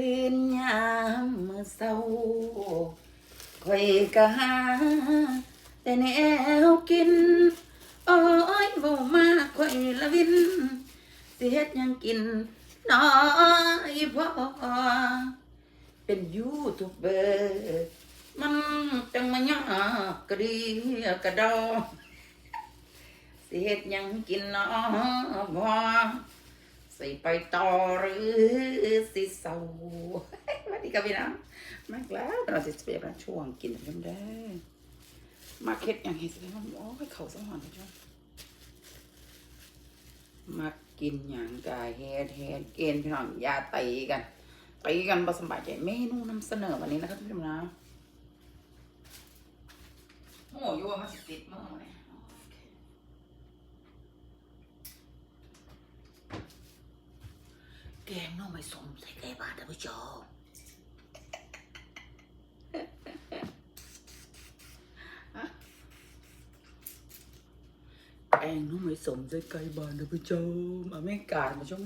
ตื่นยามมื้อเช้าข่อยก็หาแต่แนวกิน โอ้ยบ่มาข่อยละวินสิเฮ็ดหยังกินน้อยพอเป็นยูทูบเบอร์มันจังมายากกระดีกระดอสิเฮ็ดหยังกินน้อบ่ สิไปต่อหรือสิเศร้าวัสดีครับพี่น้องมากแล้วเราสิเปรียบช่วงกินกันได้มาเค็ดอย่างเห็นสิครับโอ้ยเขาสมอนไปจ้ะมากินอย่างกายแฮดแฮดเกณฑ์พี่น้องยาตีกันตีกันบสมบายใจเมนูนำเสนอวันนี้นะครับพี่น้องนะโอ้ยว่ามาสิติดมือมาเนี่ยโอเค แกงน้องไม่สมใส่ไก่บาทท่านผู้ชมแองนุ่มไม่สมใจไกลบานท่านผู้ชมอเมริกาท่านผู้ชม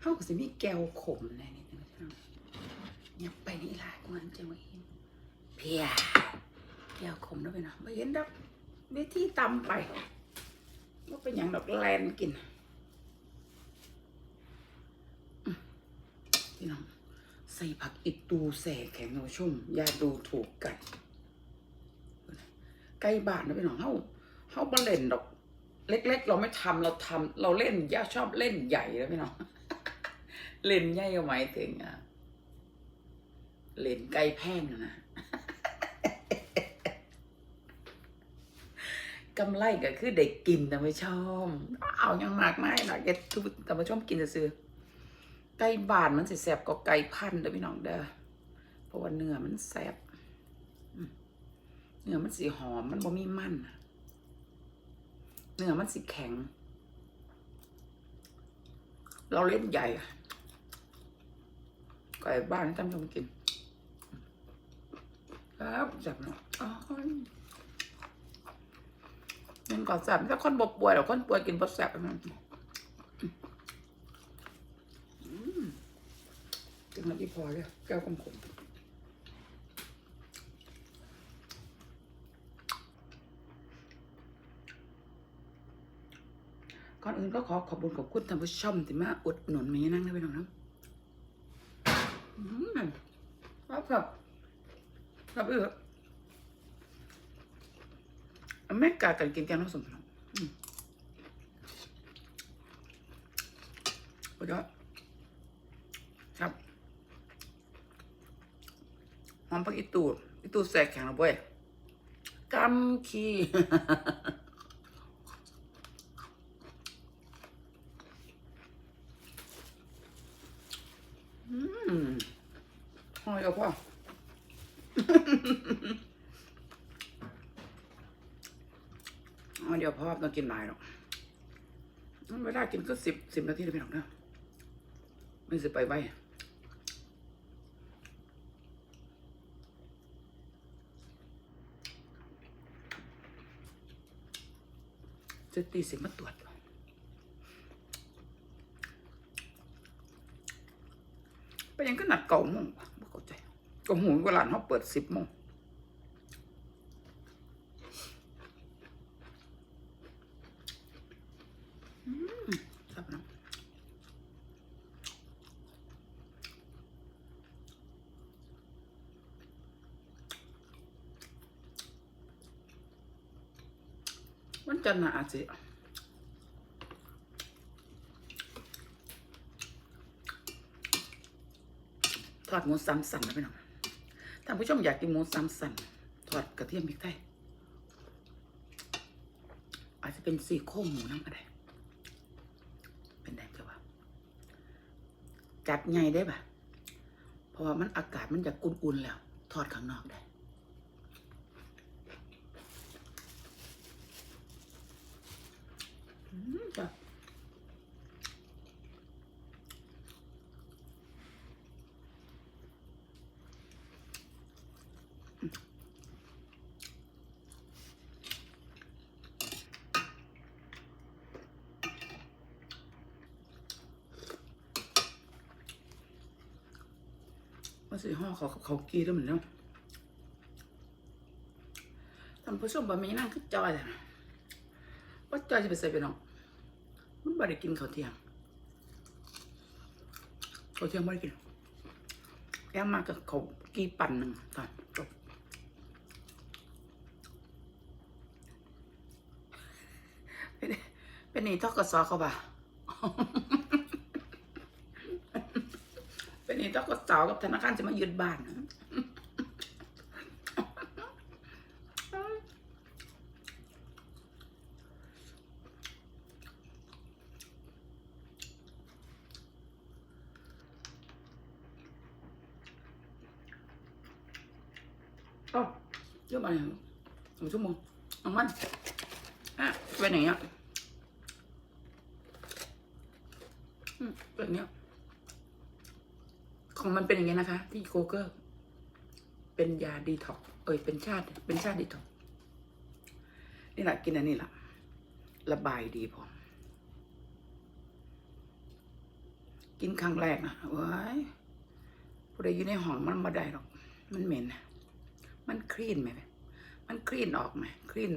เฮาก็สิมีแก้วขมแน่นี่ท่านผู้ชมยับไปนี่หลายกว่านั้นจะมาเห็นเพียแก้วขมแล้วไปนะไม่เห็นดอกเวทีตำไปว่าเป็นอย่างดอกแลนกินอืม พี่น้องใส่ผักอิตูแส่แข็งท่านผู้ชมอย่าดูถูกกันใกล้บ้านนะพี่น้องเฮาเฮาบ่เล่นดอก เล็ก ๆ เราไม่ทำเราทำเราเล่นย่าชอบเล่นใหญ่แล้วพี่น้องเล่นใหญ่ก็หมายถึงอะเล่นไก่แพงนะกำไรก็คือเด็กกินแต่ไม่ชอบเอายังมากไม่หรอกเก็ทุกแต่ไม่ชอบกินจะซื้อ ไก่บานมันสิแสบก็ไก่พันเด้อพี่น้องเด้อเพราะว่าเนื้อมันแสบเนื้อมันสีหอมมันบ่มีมันเนื้อมันสีแข็ง เราเล่นใหญ่ไก่บ้านให้ท่านผู้ชมกินครับจับเนาะอ๋อยังก่อนสับถ้าคนบป่วยหรอคนป่วยกินบดแสบมันะอืม กินมาที่พอเลยแก้วกลมๆก่อนอื่นก็ขอขอบคุณขอบคุณท่านผู้ชมที่มาอุดหนุนมีนั่งได้ไปหน่อยนะครับครับครับเออไม่กากันกินแกงน้ำส้มพี่น้องอืมสุดยอดครับ หอมผักอีตูอีตูแสกแข็งแล้วเว้ยกำขี้อืมหอยกับพ่ออ๋อเดี๋ยวพ่อต้องกินหลายหรอกไม่ได้กินก็สิบสิบนาทีเลยพี่น้องนะไม่สิไปไว จะตีสิมาตรวจไปยังก็นัดเก่าโมงบ่เข้าใจก็หูเวลาเขาเปิดสิบโมงอืมครับน้องันนทร์น่ะอาจจะทอดหมูสามสันนะพี่น้องท่านผู้ชมอยากกินหมูสามสันทอดกระเทียมพริกไทยอาจจะเป็นสี่โครงหมูน้ำก็ได้เป็นได้จ้ะวะจัดไงได้ปะเพราะว่ามันอากาศมันจะอุ่นๆแล้ว ทอดข้างนอกได้ อืมจ้ะสิห่อเขาเขากีด้วยเหมือนเนาะท่านผู้ชมบะหมี่นั่งคือจอยเลยว่าจอยจะไปใส่ไปน้อง ไม่ได้กินข้าวเที่ยงข้าวเที่ยงไม่ได้กินแอมมากกับเขากีปันหนึ่งตอนจบเป็นนี่ทกสเขาบ่าเป็นนี่ทกสกับธนาคารจะมายึดบ้านนะ เอ้า เยอะมาเลยสองชั่วโมงเอามันอะไปไหนอะอืมเป็นอย่างเนี้ย ของมันเป็นอย่างเงี้ยนะคะ ที่โคเกอร์เป็นยาดีท็อกเอ้ยเป็นชาติ เป็นชาติดีท็อกนี่แหละกินอันนี้แหละระบายดีพอกินครั้งแรกนะเว้ยผู้ใดอยู่ในห้องมันมาได้หรอก มันเหม็นนะ มันคลีนไหมมันคลีนออกไหมคลีน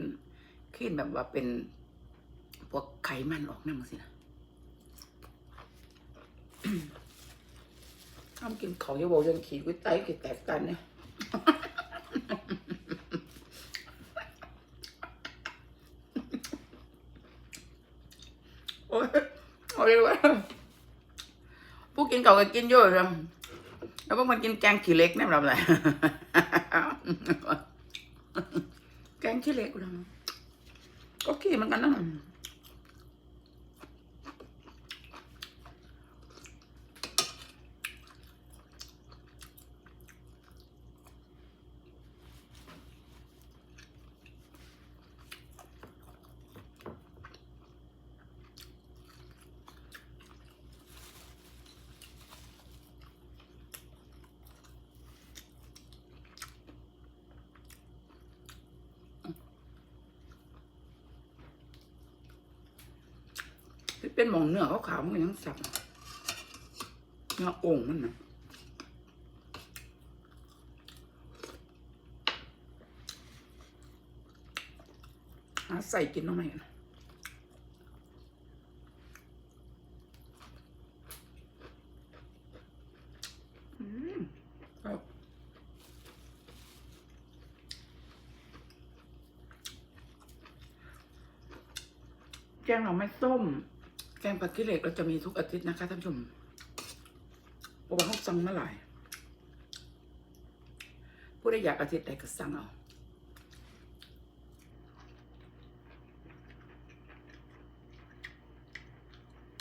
คลีนแบบว่าเป็นพวกไขมันออกนั่นมั้งสินะทำกินเขาจะบอกยังขี่กุ้ยไตกี่แตกกันเนี่ยโอ้ยโอ้ยว่าผู้กินเก่าก็กินเยอะเลยแล้วพวกมันกินแกงขี้เหล็กเนี่ยมันทำอะไร แกงขี้เหล็กกูทำก็ขี้เหมือนกันนะที่ เป็นหมองเนื้อขาวๆมันยังสับเนื้อโอ่งมันนะหาใส่กินน้องไหมนะอืมครับแกงหน่อไม้ส้ม แกงผักขี้เหล็กเราจะมีทุกอาทิตย์นะคะท่านผู้ชมเพราะว่าเขาสั่งมาหลายผู้ใดอยากอาทิตย์ใดก็สั่งเอา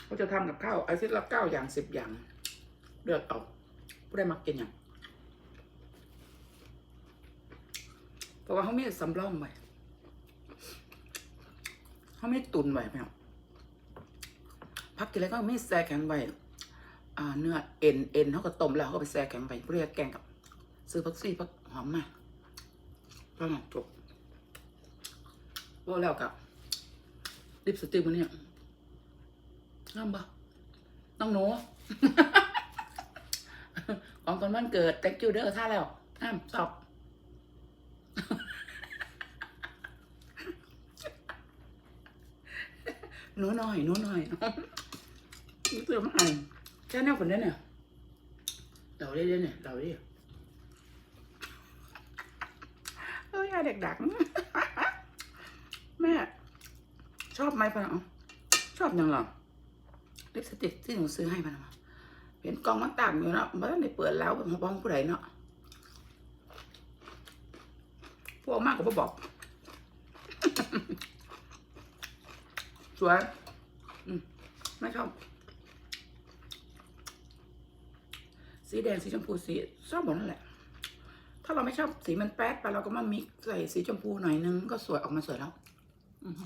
เขาจะทำกับข้าวอาทิตย์ละเก้าอย่างสิบอย่างเลือกเอาผู้ใดมักกินอย่างเพราะว่าเขาไม่สำรองไว้เขาไม่ตุนไว้ไหมครับ พักกินแล้วก็ไม่แช่แข็งไว้เนื้อเอ็นเอ็นเขาก็ต้มแล้วเขาก็ไปแช่แข็งไว้เพื่อแกงกับ ซื้อพักซี่พักหอมมาก็จบว่าแล้วกับลิปสติกมันเนี่ยงามปะน้องหนูของคนวันเกิด thank you เด้อท่าแล้วอ้ามตอบหนูหน่อยหนูหน่อย เติมอ่าแค่แนวคนนี้เนี่ยเราได้เลยเนี่ยเราได้เอ้ยเด็กดักแม่ ชอบไหมปะเนาะชอบยังหรอลิปสติกที่หนูซื้อให้ปะเนาะเห็นกล่องมันต่างอยู่เนาะมันได้เปิดแล้วเป็นบ้องผู้ใดเนาะพวกมากกว่าบอก สวยไม่ชอบ สีแดงสีชมพูสีชอบหมดนั่นแหละ ถ้าเราไม่ชอบสีมันแป๊ดไปเราก็มามิกใส่สีชมพูหน่อยนึงก็สวยออกมาสวยแล้วอือฮึ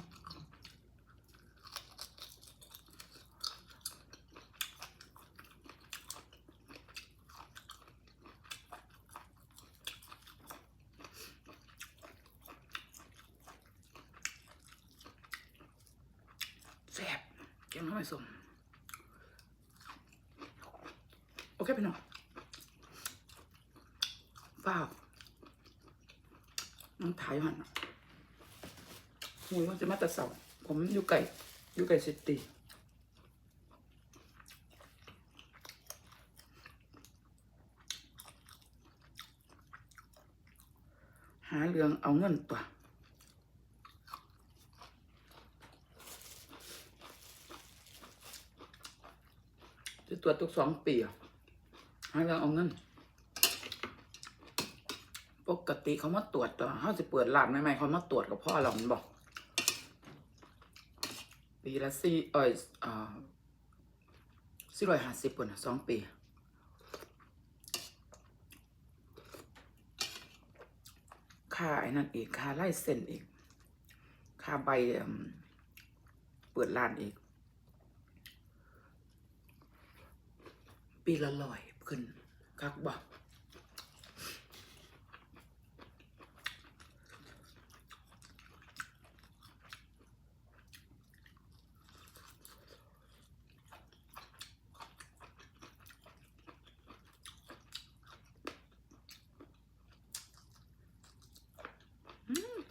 แซ่บยังไม่สมโอเคพี่น้อง ฝ้าวน้องถ่ายหันหูว่าจะมาต่เสาผมอยู่ไก่อยู่ไก่ซิตีหาเรื่องเอาเงินตัวจะตรวจทุกสองปีอะหาเรื่องเอาเงิน ปกติเขามาตรวจตัวเขาจะเปิดร้านใหม่ๆเขามาตรวจกับพ่อเรามันบอกปีละสี่เอยอ่าสี่ร้อยห้าสิบคนน่ะสองปีค่าไอ้นั่นอีกค่าไล่เส้นอีกค่าใบเปิดร้านอีก ปีละร้อยขึ้นคักบอก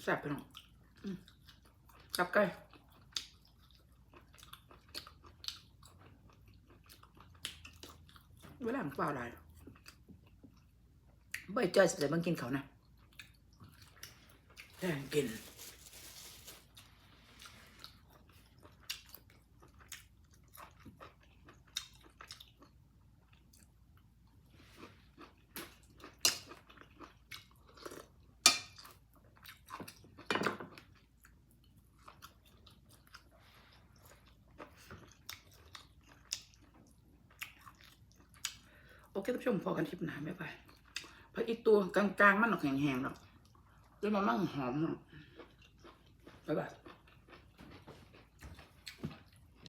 แซ่บไปหน่อยกับไก่เวลาของเปล่าอะไรใบจอยสิแต่บางกินเขานะแต่กิน เคท่านผู้ชมพอกันทิปหนาไม่ไปเพราะอีตัวกลางๆมันหนอกแห้งๆหรอกแล้วมันมั่งหอมหรอกบ๊ายบาย